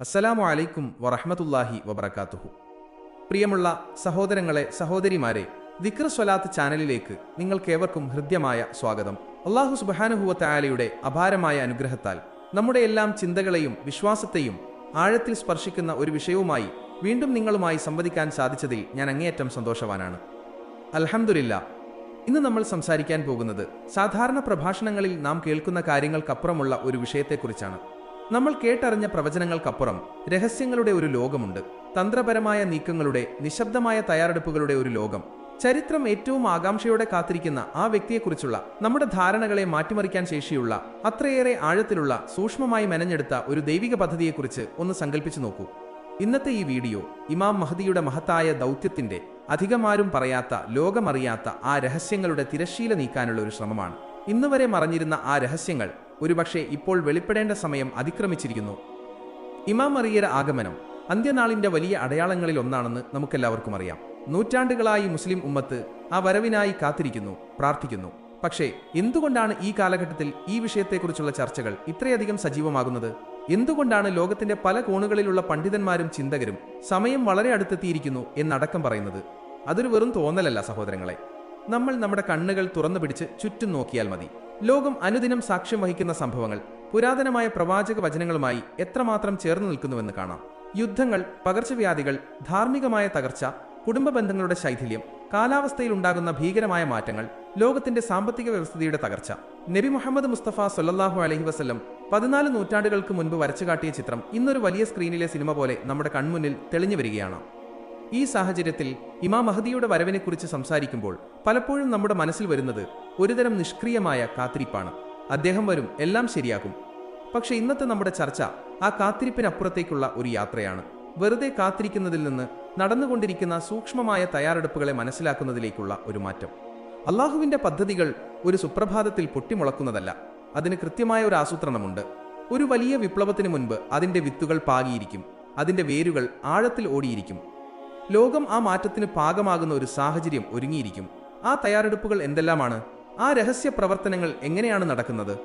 അസ്സലാമു അലൈക്കും വറഹമത്തല്ലാഹി വബർക്കാത്തുഹു പ്രിയമുള്ള സഹോദരങ്ങളെ സഹോദരിമാരെ വിക്ര സ്വലാത്ത് ചാനലിലേക്ക് നിങ്ങൾക്കേവർക്കും ഹൃദ്യമായ സ്വാഗതം. അള്ളാഹു സുബഹാനുഹുവ തായാലയുടെ അപാരമായ അനുഗ്രഹത്താൽ നമ്മുടെ എല്ലാം ചിന്തകളെയും വിശ്വാസത്തെയും ആഴത്തിൽ സ്പർശിക്കുന്ന ഒരു വിഷയവുമായി വീണ്ടും നിങ്ങളുമായി സംവദിക്കാൻ സാധിച്ചതിൽ ഞാൻ അങ്ങേയറ്റം സന്തോഷവാനാണ്. അലഹമുല്ല ഇന്ന് നമ്മൾ സംസാരിക്കാൻ പോകുന്നത് സാധാരണ പ്രഭാഷണങ്ങളിൽ നാം കേൾക്കുന്ന കാര്യങ്ങൾക്കപ്പുറമുള്ള ഒരു വിഷയത്തെക്കുറിച്ചാണ്. നമ്മൾ കേട്ടറിഞ്ഞ പ്രവചനങ്ങൾക്കപ്പുറം രഹസ്യങ്ങളുടെ ഒരു ലോകമുണ്ട്. തന്ത്രപരമായ നീക്കങ്ങളുടെ നിശബ്ദമായ തയ്യാറെടുപ്പുകളുടെ ഒരു ലോകം. ചരിത്രം ഏറ്റവും ആകാംക്ഷയോടെ കാത്തിരിക്കുന്ന ആ വ്യക്തിയെക്കുറിച്ചുള്ള നമ്മുടെ ധാരണകളെ മാറ്റിമറിക്കാൻ ശേഷിയുള്ള അത്രയേറെ ആഴത്തിലുള്ള സൂക്ഷ്മമായി മെനഞ്ഞെടുത്ത ഒരു ദൈവിക പദ്ധതിയെക്കുറിച്ച് ഒന്ന് സങ്കല്പിച്ചു നോക്കൂ. ഇന്നത്തെ ഈ വീഡിയോ ഇമാം മഹദിയുടെ മഹത്തായ ദൗത്യത്തിന്റെ അധികമാരും പറയാത്ത ലോകമറിയാത്ത ആ രഹസ്യങ്ങളുടെ തിരശ്ശീല നീക്കാനുള്ള ഒരു ശ്രമമാണ്. ഇന്നുവരെ മറഞ്ഞിരുന്ന ആ രഹസ്യങ്ങൾ ഒരുപക്ഷെ ഇപ്പോൾ വെളിപ്പെടേണ്ട സമയം അതിക്രമിച്ചിരിക്കുന്നു. ഇമാം മറിയയുടെ ആഗമനം അന്ത്യനാളിന്റെ വലിയ അടയാളങ്ങളിൽ ഒന്നാണെന്ന് നമുക്കെല്ലാവർക്കും അറിയാം. നൂറ്റാണ്ടുകളായി മുസ്ലിം ഉമ്മത്ത് ആ വരവിനായി കാത്തിരിക്കുന്നു പ്രാർത്ഥിക്കുന്നു. പക്ഷേ എന്തുകൊണ്ടാണ് ഈ കാലഘട്ടത്തിൽ ഈ വിഷയത്തെക്കുറിച്ചുള്ള ചർച്ചകൾ ഇത്രയധികം സജീവമാകുന്നത്? എന്തുകൊണ്ടാണ് ലോകത്തിന്റെ പല കോണുകളിലുള്ള പണ്ഡിതന്മാരും ചിന്തകരും സമയം വളരെ അടുത്തെത്തിയിരിക്കുന്നു എന്നടക്കം പറയുന്നത്? അതൊരു വെറും തോന്നലല്ല സഹോദരങ്ങളെ. നമ്മൾ നമ്മുടെ കണ്ണുകൾ തുറന്നു പിടിച്ച് ചുറ്റും നോക്കിയാൽ മതി. ലോകം അനുദിനം സാക്ഷ്യം വഹിക്കുന്ന സംഭവങ്ങൾ പുരാതനമായ പ്രവാചക വചനങ്ങളുമായി എത്രമാത്രം ചേർന്നു നിൽക്കുന്നുവെന്ന് കാണാം. യുദ്ധങ്ങൾ പകർച്ചവ്യാധികൾ ധാർമ്മികമായ തകർച്ച കുടുംബ ബന്ധങ്ങളുടെ ശൈഥില്യം കാലാവസ്ഥയിൽ ഉണ്ടാകുന്ന ഭീകരമായ മാറ്റങ്ങൾ ലോകത്തിന്റെ സാമ്പത്തിക വ്യവസ്ഥയുടെ തകർച്ച. നബി മുഹമ്മദ് മുസ്തഫ സൊല്ലാഹു അലഹി വസ്ലം പതിനാല് നൂറ്റാണ്ടുകൾക്ക് മുൻപ് വരച്ചു കാട്ടിയ ചിത്രം ഇന്നൊരു വലിയ സ്ക്രീനിലെ സിനിമ പോലെ നമ്മുടെ കൺമുന്നിൽ തെളിഞ്ഞു വരികയാണ്. ഈ സാഹചര്യത്തിൽ ഇമാം മഹദിയുടെ വരവിനെക്കുറിച്ച് സംസാരിക്കുമ്പോൾ പലപ്പോഴും നമ്മുടെ മനസ്സിൽ വരുന്നത് ഒരുതരം നിഷ്ക്രിയമായ കാത്തിരിപ്പാണ്. അദ്ദേഹം വരും എല്ലാം ശരിയാകും. പക്ഷെ ഇന്നത്തെ നമ്മുടെ ചർച്ച ആ കാത്തിരിപ്പിനപ്പുറത്തേക്കുള്ള ഒരു യാത്രയാണ്. വെറുതെ കാത്തിരിക്കുന്നതിൽ നിന്ന് നടന്നുകൊണ്ടിരിക്കുന്ന സൂക്ഷ്മമായ തയ്യാറെടുപ്പുകളെ മനസ്സിലാക്കുന്നതിലേക്കുള്ള ഒരു മാറ്റം. അള്ളാഹുവിന്റെ പദ്ധതികൾ ഒരു സുപ്രഭാതത്തിൽ പൊട്ടിമുളക്കുന്നതല്ല. അതിന് കൃത്യമായ ഒരു ആസൂത്രണമുണ്ട്. ഒരു വലിയ വിപ്ലവത്തിന് മുൻപ് അതിന്റെ വിത്തുകൾ പാകിയിരിക്കും. അതിന്റെ വേരുകൾ ആഴത്തിൽ ഓടിയിരിക്കും. ലോകം ആ മാറ്റത്തിന് പാകമാകുന്ന ഒരു സാഹചര്യം ഒരുങ്ങിയിരിക്കും. ആ തയ്യാറെടുപ്പുകൾ എന്തെല്ലാമാണ്? ആ രഹസ്യ പ്രവർത്തനങ്ങൾ എങ്ങനെയാണ് നടക്കുന്നത്?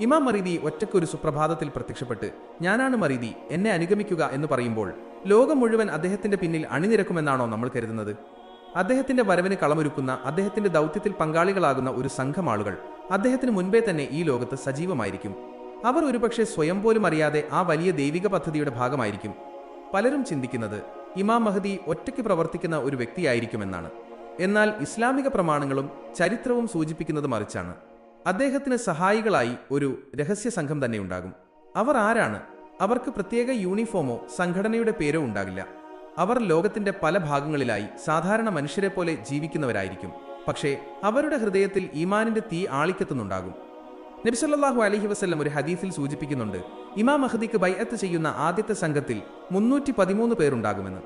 ഇമാം മറീദി ഒറ്റക്കൊരു സുപ്രഭാതത്തിൽ പ്രത്യക്ഷപ്പെട്ട് ഞാനാണ് മറീദി എന്നെ അനുഗമിക്കുക എന്ന് പറയുമ്പോൾ ലോകം മുഴുവൻ അദ്ദേഹത്തിന്റെ പിന്നിൽ അണിനിരക്കുമെന്നാണോ നമ്മൾ കരുതുന്നത്? അദ്ദേഹത്തിന്റെ വരവിന് കളമൊരുക്കുന്ന അദ്ദേഹത്തിന്റെ ദൗത്യത്തിൽ പങ്കാളികളാകുന്ന ഒരു സംഘം ആളുകൾ അദ്ദേഹത്തിന് മുൻപേ തന്നെ ഈ ലോകത്ത് സജീവമായിരിക്കും. അവർ ഒരുപക്ഷെ സ്വയം പോലും അറിയാതെ ആ വലിയ ദൈവിക പദ്ധതിയുടെ ഭാഗമായിരിക്കും. പലരും ചിന്തിക്കുന്നത് ഇമാം മഹദി ഒറ്റയ്ക്ക് പ്രവർത്തിക്കുന്ന ഒരു വ്യക്തിയായിരിക്കുമെന്നാണ്. എന്നാൽ ഇസ്ലാമിക പ്രമാണങ്ങളും ചരിത്രവും സൂചിപ്പിക്കുന്നത് മറിച്ചാണ്. അദ്ദേഹത്തിന് സഹായികളായി ഒരു രഹസ്യ സംഘം തന്നെ ഉണ്ടാകും. അവർ ആരാണ്? അവർക്ക് പ്രത്യേക യൂണിഫോമോ സംഘടനയുടെ പേരോ ഉണ്ടാകില്ല. അവർ ലോകത്തിന്റെ പല ഭാഗങ്ങളിലായി സാധാരണ മനുഷ്യരെ പോലെ ജീവിക്കുന്നവരായിരിക്കും. പക്ഷേ അവരുടെ ഹൃദയത്തിൽ ഈമാനിന്റെ തീ ആളിക്കത്തുന്നുണ്ടാകും. നബിസല്ലാഹു അലഹി വസ്ല്ലം ഒരു ഹദീസിൽ സൂചിപ്പിക്കുന്നുണ്ട് ഇമാം മഹദിക്ക് ബൈഅത്ത് ചെയ്യുന്ന ആദ്യത്തെ സംഘത്തിൽ മുന്നൂറ്റി പതിമൂന്ന് പേരുണ്ടാകുമെന്ന്.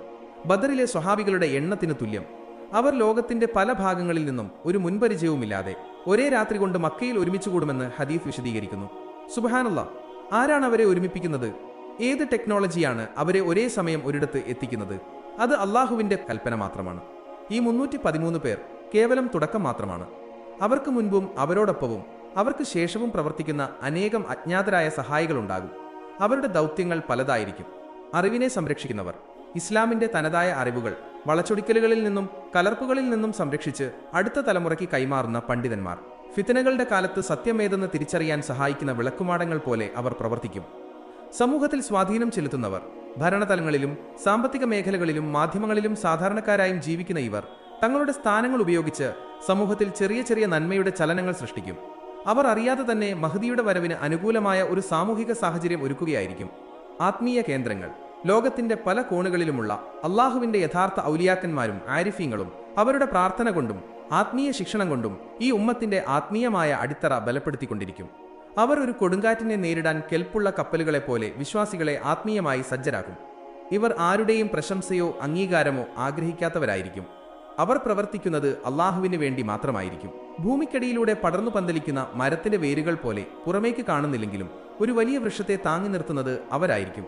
ബദറിലെ സ്വഹാബികളുടെ എണ്ണത്തിന് തുല്യം. അവർ ലോകത്തിന്റെ പല ഭാഗങ്ങളിൽ നിന്നും ഒരു മുൻപരിചയവുമില്ലാതെ ഒരേ രാത്രി കൊണ്ട് മക്കയിൽ ഒരുമിച്ച് കൂടുമെന്ന് ഹദീഫ് വിശദീകരിക്കുന്നു. സുബാനുള്ള ആരാണ് അവരെ ഒരുമിപ്പിക്കുന്നത്? ഏത് ടെക്നോളജിയാണ് അവരെ ഒരേ സമയം ഒരിടത്ത് എത്തിക്കുന്നത്? അത് അള്ളാഹുവിന്റെ കൽപ്പന മാത്രമാണ്. ഈ മുന്നൂറ്റി പതിമൂന്ന് പേർ കേവലം തുടക്കം മാത്രമാണ്. അവർക്ക് മുൻപും അവരോടൊപ്പവും അവർക്ക് ശേഷവും പ്രവർത്തിക്കുന്ന അനേകം അജ്ഞാതരായ സഹായികളുണ്ടാകും. അവരുടെ ദൗത്യങ്ങൾ പലതായിരിക്കും. അറിവിനെ സംരക്ഷിക്കുന്നവർ. ഇസ്ലാമിന്റെ തനതായ അറിവുകൾ വളച്ചൊടിക്കലുകളിൽ നിന്നും കലർപ്പുകളിൽ നിന്നും സംരക്ഷിച്ച് അടുത്ത തലമുറയ്ക്ക് കൈമാറുന്ന പണ്ഡിതന്മാർ. ഫിത്തനകളുടെ കാലത്ത് സത്യമേതെന്ന് തിരിച്ചറിയാൻ സഹായിക്കുന്ന വിളക്കുമാടങ്ങൾ പോലെ അവർ പ്രവർത്തിക്കും. സമൂഹത്തിൽ സ്വാധീനം ചെലുത്തുന്നവർ ഭരണതലങ്ങളിലും സാമ്പത്തിക മേഖലകളിലും മാധ്യമങ്ങളിലും സാധാരണക്കാരായും ജീവിക്കുന്ന ഇവർ തങ്ങളുടെ സ്ഥാനങ്ങൾ ഉപയോഗിച്ച് സമൂഹത്തിൽ ചെറിയ ചെറിയ നന്മയുടെ ചലനങ്ങൾ സൃഷ്ടിക്കും. അവർ അറിയാതെ തന്നെ മഹദിയുടെ വരവിന് അനുകൂലമായ ഒരു സാമൂഹിക സാഹചര്യം ഒരുക്കുകയായിരിക്കും. ആത്മീയ കേന്ദ്രങ്ങൾ ലോകത്തിന്റെ പല കോണുകളിലുമുള്ള അള്ളാഹുവിന്റെ യഥാർത്ഥ ഔലിയാക്കന്മാരും ആരിഫീങ്ങളും അവരുടെ പ്രാർത്ഥന കൊണ്ടും ആത്മീയ ശിക്ഷണം കൊണ്ടും ഈ ഉമ്മത്തിന്റെ ആത്മീയമായ അടിത്തറ ബലപ്പെടുത്തിക്കൊണ്ടിരിക്കും. അവർ ഒരു കൊടുങ്കാറ്റിനെ നേരിടാൻ കെൽപ്പുള്ള കപ്പലുകളെ പോലെ വിശ്വാസികളെ ആത്മീയമായി സജ്ജരാക്കും. ഇവർ ആരുടെയും പ്രശംസയോ അംഗീകാരമോ ആഗ്രഹിക്കാത്തവരായിരിക്കും. അവർ പ്രവർത്തിക്കുന്നത് അള്ളാഹുവിന് വേണ്ടി മാത്രമായിരിക്കും. ഭൂമിക്കടിയിലൂടെ പടർന്നു പന്തലിക്കുന്ന മരത്തിന്റെ വേരുകൾ പോലെ പുറമേക്ക് കാണുന്നില്ലെങ്കിലും ഒരു വലിയ വൃക്ഷത്തെ താങ്ങി നിർത്തുന്നത് അവരായിരിക്കും.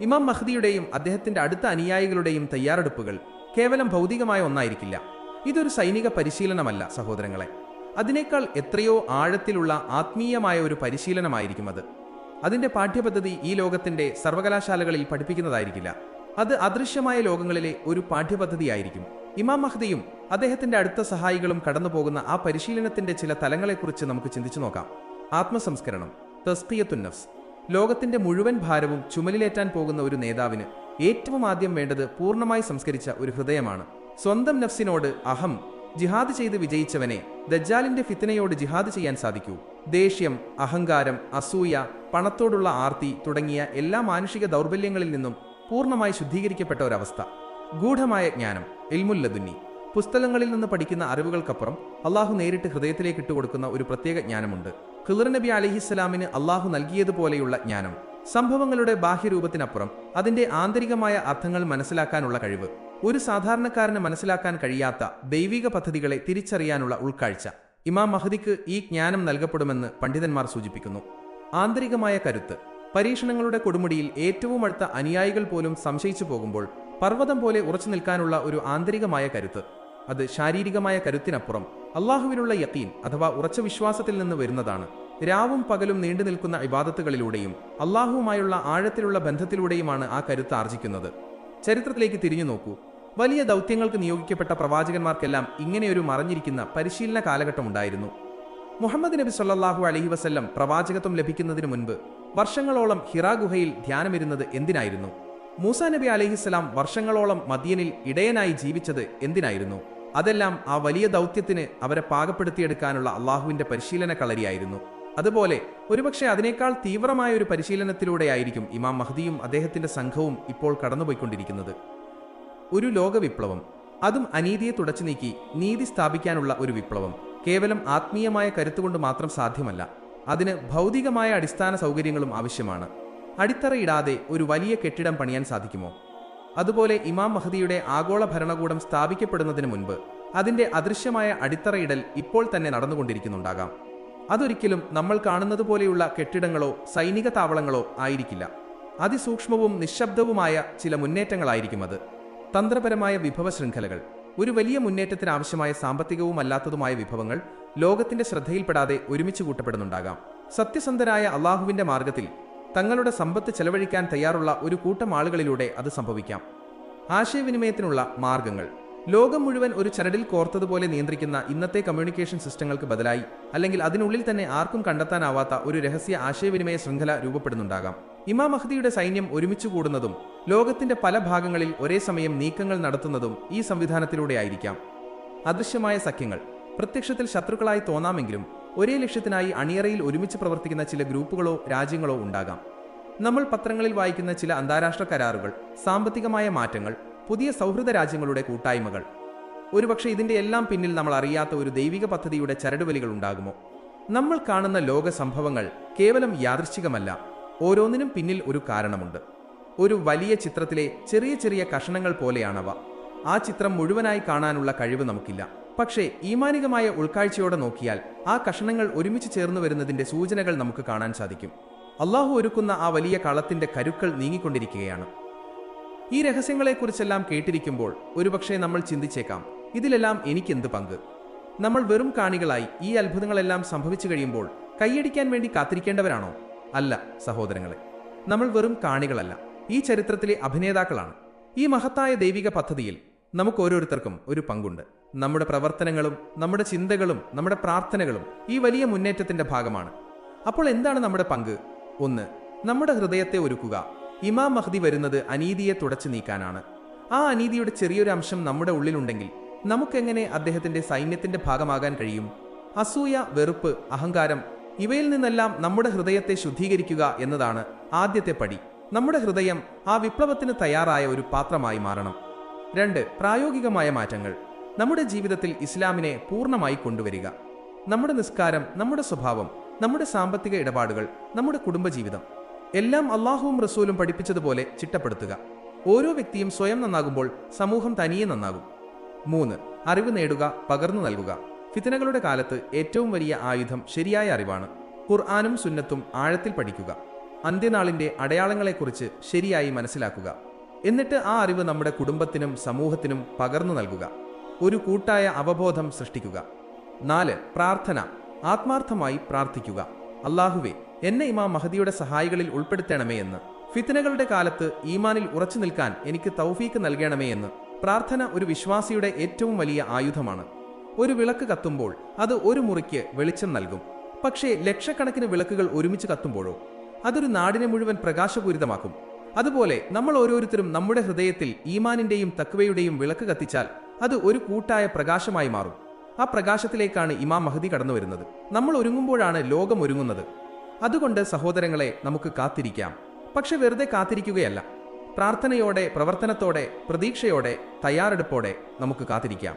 ഇമാം മഹ്ദിയുടെയും അദ്ദേഹത്തിന്റെ അടുത്ത അനുയായികളുടെയും തയ്യാറെടുപ്പുകൾ കേവലം ഭൗതികമായ ഒന്നായിരിക്കില്ല. ഇതൊരു സൈനിക പരിശീലനമല്ല സഹോദരങ്ങളെ. അതിനേക്കാൾ എത്രയോ ആഴത്തിലുള്ള ആത്മീയമായ ഒരു പരിശീലനമായിരിക്കും അത്. അതിന്റെ പാഠ്യപദ്ധതി ഈ ലോകത്തിന്റെ സർവകലാശാലകളിൽ പഠിപ്പിക്കുന്നതായിരിക്കില്ല. അത് അദൃശ്യമായ ലോകങ്ങളിലെ ഒരു പാഠ്യപദ്ധതിയായിരിക്കും. ഇമാം മഹ്ദിയും അദ്ദേഹത്തിന്റെ അടുത്ത സഹായികളും കടന്നുപോകുന്ന ആ പരിശീലനത്തിന്റെ ചില തലങ്ങളെക്കുറിച്ച് നമുക്ക് ചിന്തിച്ചു നോക്കാം. ആത്മസംസ്കരണം തസ്കിയത്തുന്നഫ്സ് ലോകത്തിന്റെ മുഴുവൻ ഭാരവും ചുമലിലേറ്റാൻ പോകുന്ന ഒരു നേതാവിന് ഏറ്റവും ആദ്യം വേണ്ടത് പൂർണമായി സംസ്കരിച്ച ഒരു ഹൃദയമാണ്. സ്വന്തം നഫ്സിനോട് അഹം ജിഹാദ് ചെയ്ത് വിജയിച്ചവനെ ദജ്ജാലിന്റെ ഫിത്തനയോട് ജിഹാദ് ചെയ്യാൻ സാധിക്കൂ. ദേഷ്യം അഹങ്കാരം അസൂയ പണത്തോടുള്ള ആർത്തി തുടങ്ങിയ എല്ലാ മാനുഷിക ദൗർബല്യങ്ങളിൽ നിന്നും പൂർണമായി ശുദ്ധീകരിക്കപ്പെട്ട ഒരവസ്ഥ. ഗൂഢമായ ജ്ഞാനം ഇൽമുല്ലദുന്നി പുസ്തകങ്ങളിൽ നിന്ന് പഠിക്കുന്ന അറിവുകൾക്കപ്പുറം അള്ളാഹു നേരിട്ട് ഹൃദയത്തിലേക്ക് ഇട്ടുകൊടുക്കുന്ന ഒരു പ്രത്യേക ജ്ഞാനമുണ്ട്. ഖിളർ നബി അലിഹിസ്സലാമിന് അള്ളാഹു നൽകിയതുപോലെയുള്ള ജ്ഞാനം സംഭവങ്ങളുടെ ബാഹ്യരൂപത്തിനപ്പുറം അതിന്റെ ആന്തരികമായ അർത്ഥങ്ങൾ മനസ്സിലാക്കാനുള്ള കഴിവ് ഒരു സാധാരണക്കാരന് മനസ്സിലാക്കാൻ കഴിയാത്ത ദൈവിക പദ്ധതികളെ തിരിച്ചറിയാനുള്ള ഉൾക്കാഴ്ച. ഇമാം മഹദിക്ക് ഈ ജ്ഞാനം നൽകപ്പെടുമെന്ന് പണ്ഡിതന്മാർ സൂചിപ്പിക്കുന്നു. ആന്തരികമായ കരുത്ത് പരീക്ഷണങ്ങളുടെ കൊടുമുടിയിൽ ഏറ്റവും അടുത്ത അനുയായികൾ പോലും സംശയിച്ചു പോകുമ്പോൾ പർവതം പോലെ ഉറച്ചു നിൽക്കാനുള്ള ഒരു ആന്തരികമായ കരുത്ത്. അത് ശാരീരികമായ കരുത്തിനപ്പുറം. അള്ളാഹുവിനുള്ള യക്കീൻ അഥവാ ഉറച്ച വിശ്വാസത്തിൽ നിന്ന് വരുന്നതാണ്. രാവും പകലും നീണ്ടു നിൽക്കുന്ന ഇബാദത്തുകളിലൂടെയും അള്ളാഹുവുമായുള്ള ആഴത്തിലുള്ള ബന്ധത്തിലൂടെയുമാണ് ആ കരുത്ത് ആർജിക്കുന്നത്. ചരിത്രത്തിലേക്ക് തിരിഞ്ഞു നോക്കൂ. വലിയ ദൗത്യങ്ങൾക്ക് നിയോഗിക്കപ്പെട്ട പ്രവാചകന്മാർക്കെല്ലാം ഇങ്ങനെയൊരു മറഞ്ഞിരിക്കുന്ന പരിശീലന കാലഘട്ടമുണ്ടായിരുന്നു മുഹമ്മദ് നബി സല്ലാഹു അലഹി വസല്ലം പ്രവാചകത്വം ലഭിക്കുന്നതിന് മുൻപ് വർഷങ്ങളോളം ഹിറാ ഗുഹയിൽ ധ്യാനമിരുന്നത് എന്തിനായിരുന്നു? മൂസ നബി അലൈഹിസ്സലാം വർഷങ്ങളോളം മദിയനിൽ ഇടയനായി ജീവിച്ചത് എന്തിനായിരുന്നു? അതെല്ലാം ആ വലിയ ദൗത്യത്തിന് അവരെ പാകപ്പെടുത്തിയെടുക്കാനുള്ള അള്ളാഹുവിന്റെ പരിശീലന കളരിയായിരുന്നു. അതുപോലെ ഒരുപക്ഷെ അതിനേക്കാൾ തീവ്രമായ ഒരു പരിശീലനത്തിലൂടെയായിരിക്കും ഇമാം മഹദിയും അദ്ദേഹത്തിന്റെ സംഘവും ഇപ്പോൾ കടന്നുപോയിക്കൊണ്ടിരിക്കുന്നത്. ഒരു ലോകവിപ്ലവം. അതും അനീതിയെ തുടച്ചു നീക്കി നീതി സ്ഥാപിക്കാനുള്ള ഒരു വിപ്ലവം. കേവലം ആത്മീയമായ കരുത്തുകൊണ്ട് മാത്രം സാധ്യമല്ല. അതിന് ഭൗതികമായ അടിസ്ഥാന സൗകര്യങ്ങളും ആവശ്യമാണ്. അടിത്തറയിടാതെ ഒരു വലിയ കെട്ടിടം പണിയാൻ സാധിക്കുമോ? അതുപോലെ ഇമാം മഹദിയുടെ ആഗോള ഭരണകൂടം സ്ഥാപിക്കപ്പെടുന്നതിന് മുൻപ് അതിന്റെ അദൃശ്യമായ അടിത്തറയിടൽ ഇപ്പോൾ തന്നെ നടന്നുകൊണ്ടിരിക്കുന്നുണ്ടാകാം. അതൊരിക്കലും നമ്മൾ കാണുന്നത് പോലെയുള്ള കെട്ടിടങ്ങളോ സൈനിക താവളങ്ങളോ ആയിരിക്കില്ല. അതിസൂക്ഷ്മവും നിശബ്ദവുമായ ചില മുന്നേറ്റങ്ങളായിരിക്കും അത്. തന്ത്രപരമായ വിഭവ ശൃംഖലകൾ ഒരു വലിയ മുന്നേറ്റത്തിന് ആവശ്യമായ സാമ്പത്തികവും അല്ലാത്തതുമായ വിഭവങ്ങൾ ലോകത്തിന്റെ ശ്രദ്ധയിൽപ്പെടാതെ ഒരുമിച്ച് കൂട്ടപ്പെടുന്നുണ്ടാകാം. സത്യസന്ധരായ അള്ളാഹുവിന്റെ മാർഗത്തിൽ തങ്ങളുടെ സമ്പത്ത് ചെലവഴിക്കാൻ തയ്യാറുള്ള ഒരു കൂട്ടം ആളുകളിലൂടെ അത് സംഭവിക്കാം. ആശയവിനിമയത്തിനുള്ള മാർഗങ്ങൾ. ലോകം മുഴുവൻ ഒരു ചരടിൽ കോർത്തതുപോലെ നിയന്ത്രിക്കുന്ന ഇന്നത്തെ കമ്മ്യൂണിക്കേഷൻ സിസ്റ്റങ്ങൾക്ക് ബദലായി അല്ലെങ്കിൽ അതിനുള്ളിൽ തന്നെ ആർക്കും കണ്ടെത്താനാവാത്ത ഒരു രഹസ്യ ആശയവിനിമയ ശൃംഖല രൂപപ്പെടുന്നുണ്ടാകാം. ഇമാ മഹദിയുടെ സൈന്യം ഒരുമിച്ച് കൂടുന്നതും ലോകത്തിന്റെ പല ഭാഗങ്ങളിൽ ഒരേ സമയം നീക്കങ്ങൾ നടത്തുന്നതും ഈ സംവിധാനത്തിലൂടെ ആയിരിക്കാം. അദൃശ്യമായ സഖ്യങ്ങൾ. പ്രത്യക്ഷത്തിൽ ശത്രുക്കളായി തോന്നാമെങ്കിലും ഒരേ ലക്ഷ്യത്തിനായി അണിയറയിൽ ഒരുമിച്ച് പ്രവർത്തിക്കുന്ന ചില ഗ്രൂപ്പുകളോ രാജ്യങ്ങളോ ഉണ്ടാകാം. നമ്മൾ പത്രങ്ങളിൽ വായിക്കുന്ന ചില അന്താരാഷ്ട്ര കരാറുകൾ സാമ്പത്തികമായ മാറ്റങ്ങൾ പുതിയ സൗഹൃദ രാജ്യങ്ങളുടെ കൂട്ടായ്മകൾ. ഒരുപക്ഷെ ഇതിന്റെ എല്ലാം പിന്നിൽ നമ്മൾ അറിയാത്ത ഒരു ദൈവിക പദ്ധതിയുടെ ചരടുവലികൾ ഉണ്ടാകുമോ? നമ്മൾ കാണുന്ന ലോക സംഭവങ്ങൾ കേവലം യാദൃശ്ചികമല്ല ഓരോന്നിനും പിന്നിൽ ഒരു കാരണമുണ്ട്. ഒരു വലിയ ചിത്രത്തിലെ ചെറിയ ചെറിയ കഷണങ്ങൾ പോലെയാണവ. ആ ചിത്രം മുഴുവനായി കാണാനുള്ള കഴിവ് നമുക്കില്ല. പക്ഷേ ഈമാനികമായ ഉൾക്കാഴ്ചയോടെ നോക്കിയാൽ ആ കഷണങ്ങൾ ഒരുമിച്ച് ചേർന്നു വരുന്നതിന്റെ സൂചനകൾ നമുക്ക് കാണാൻ സാധിക്കും. അള്ളാഹു ഒരുക്കുന്ന ആ വലിയ കളത്തിന്റെ കരുക്കൾ നീങ്ങിക്കൊണ്ടിരിക്കുകയാണ്. ഈ രഹസ്യങ്ങളെക്കുറിച്ചെല്ലാം കേട്ടിരിക്കുമ്പോൾ ഒരുപക്ഷെ നമ്മൾ ചിന്തിച്ചേക്കാം ഇതിലെല്ലാം എനിക്കെന്ത് പങ്ക്? നമ്മൾ വെറും കാണികളായി ഈ അത്ഭുതങ്ങളെല്ലാം സംഭവിച്ചു കഴിയുമ്പോൾ കൈയടിക്കാൻ വേണ്ടി കാത്തിരിക്കേണ്ടവരാണോ? അല്ല സഹോദരങ്ങളെ നമ്മൾ വെറും കാണികളല്ല ഈ ചരിത്രത്തിലെ അഭിനേതാക്കളാണ്. ഈ മഹത്തായ ദൈവിക പദ്ധതിയിൽ നമുക്ക് ഓരോരുത്തർക്കും ഒരു പങ്കുണ്ട്. നമ്മുടെ പ്രവർത്തനങ്ങളും നമ്മുടെ ചിന്തകളും നമ്മുടെ പ്രാർത്ഥനകളും ഈ വലിയ മുന്നേറ്റത്തിന്റെ ഭാഗമാണ്. അപ്പോൾ എന്താണ് നമ്മുടെ പങ്ക്? ഒന്ന് നമ്മുടെ ഹൃദയത്തെ ഒരുക്കുക. ഇമാം മഹ്ദി വരുന്നത് അനീതിയെ തുടച്ചു നീക്കാനാണ്. ആ അനീതിയുടെ ചെറിയൊരു അംശം നമ്മുടെ ഉള്ളിലുണ്ടെങ്കിൽ നമുക്കെങ്ങനെ അദ്ദേഹത്തിന്റെ സൈന്യത്തിന്റെ ഭാഗമാകാൻ കഴിയും? അസൂയ വെറുപ്പ് അഹങ്കാരം ഇവയിൽ നിന്നെല്ലാം നമ്മുടെ ഹൃദയത്തെ ശുദ്ധീകരിക്കുക എന്നതാണ് ആദ്യത്തെ പടി. നമ്മുടെ ഹൃദയം ആ വിപ്ലവത്തിന് തയ്യാറായ ഒരു പാത്രമായി മാറണം. രണ്ട് പ്രായോഗികമായ മാറ്റങ്ങൾ. നമ്മുടെ ജീവിതത്തിൽ ഇസ്ലാമിനെ പൂർണമായി കൊണ്ടുവരിക. നമ്മുടെ നിസ്കാരം നമ്മുടെ സ്വഭാവം നമ്മുടെ സാമ്പത്തിക ഇടപാടുകൾ നമ്മുടെ കുടുംബജീവിതം എല്ലാം അള്ളാഹുവും റസൂലും പഠിപ്പിച്ചതുപോലെ ചിട്ടപ്പെടുത്തുക. ഓരോ വ്യക്തിയും സ്വയം നന്നാകുമ്പോൾ സമൂഹം തനിയെ നന്നാകും. മൂന്ന് അറിവ് നേടുക പകർന്നു നൽകുക. ഫിത്തനകളുടെ കാലത്ത് ഏറ്റവും വലിയ ആയുധം ശരിയായ അറിവാണ്. ഖുർആാനും സുന്നത്തും ആഴത്തിൽ പഠിക്കുക. അന്ത്യനാളിന്റെ അടയാളങ്ങളെക്കുറിച്ച് ശരിയായി മനസ്സിലാക്കുക. എന്നിട്ട് ആ അറിവ് നമ്മുടെ കുടുംബത്തിനും സമൂഹത്തിനും പകർന്നു നൽകുക. ഒരു കൂട്ടായ അവബോധം സൃഷ്ടിക്കുക. നാല് പ്രാർത്ഥന. ആത്മാർത്ഥമായി പ്രാർത്ഥിക്കുക. അള്ളാഹുവേ എന്നെ ഇമാം മഹദിയുടെ സഹായികളിൽ ഉൾപ്പെടുത്തണമേ എന്ന്. ഫിത്തനകളുടെ കാലത്ത് ഈമാനിൽ ഉറച്ചു നിൽക്കാൻ എനിക്ക് തൗഫീക്ക് നൽകണമേ എന്ന്. പ്രാർത്ഥന ഒരു വിശ്വാസിയുടെ ഏറ്റവും വലിയ ആയുധമാണ്. ഒരു വിളക്ക് കത്തുമ്പോൾ അത് ഒരു മുറിക്ക് വെളിച്ചം നൽകും. പക്ഷേ ലക്ഷക്കണക്കിന് വിളക്കുകൾ ഒരുമിച്ച് കത്തുമ്പോഴോ? അതൊരു നാടിനെ മുഴുവൻ പ്രകാശപൂരിതമാക്കും. അതുപോലെ നമ്മൾ ഓരോരുത്തരും നമ്മുടെ ഹൃദയത്തിൽ ഈമാനിന്റെയും തക്വയുടെയും വിളക്ക് കത്തിച്ചാൽ അത് ഒരു കൂട്ടായ പ്രകാശമായി മാറും. ആ പ്രകാശത്തിലേക്കാണ് ഇമാം മഹദി കടന്നു വരുന്നത്. നമ്മൾ ഒരുങ്ങുമ്പോഴാണ് ലോകം ഒരുങ്ങുന്നത്. അതുകൊണ്ട് സഹോദരങ്ങളെ നമുക്ക് കാത്തിരിക്കാം. പക്ഷെ വെറുതെ കാത്തിരിക്കുകയല്ല. പ്രാർത്ഥനയോടെ പ്രവർത്തനത്തോടെ പ്രതീക്ഷയോടെ തയ്യാറെടുപ്പോടെ നമുക്ക് കാത്തിരിക്കാം.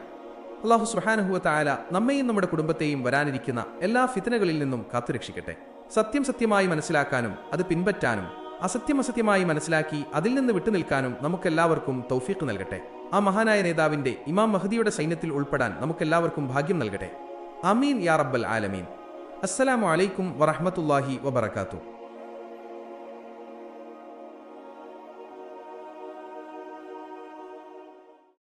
അള്ളാഹു സുഹാനുഹുവ തായാല നമ്മെയും നമ്മുടെ കുടുംബത്തെയും വരാനിരിക്കുന്ന എല്ലാ ഫിത്തനകളിൽ നിന്നും കാത്തുരക്ഷിക്കട്ടെ. സത്യം സത്യമായി മനസ്സിലാക്കാനും അത് പിൻപറ്റാനും അസത്യം അസത്യമായി മനസ്സിലാക്കി അതിൽ നിന്ന് വിട്ടുനിൽക്കാനും നമുക്കെല്ലാവർക്കും തൗഫീഖ് നൽകട്ടെ. ആ മഹാനായ നേതാവിന്റെ ഇമാം മഹദിയുടെ സൈന്യത്തിൽ ഉൾപ്പെടാൻ നമുക്കെല്ലാവർക്കും ഭാഗ്യം നൽകട്ടെ. അമീൻ യാ റബ്ബൽ ആലമീൻ. അസ്സലാമു അലൈക്കും വറഹ്മത്തുള്ളാഹി വബറകാതുഹു.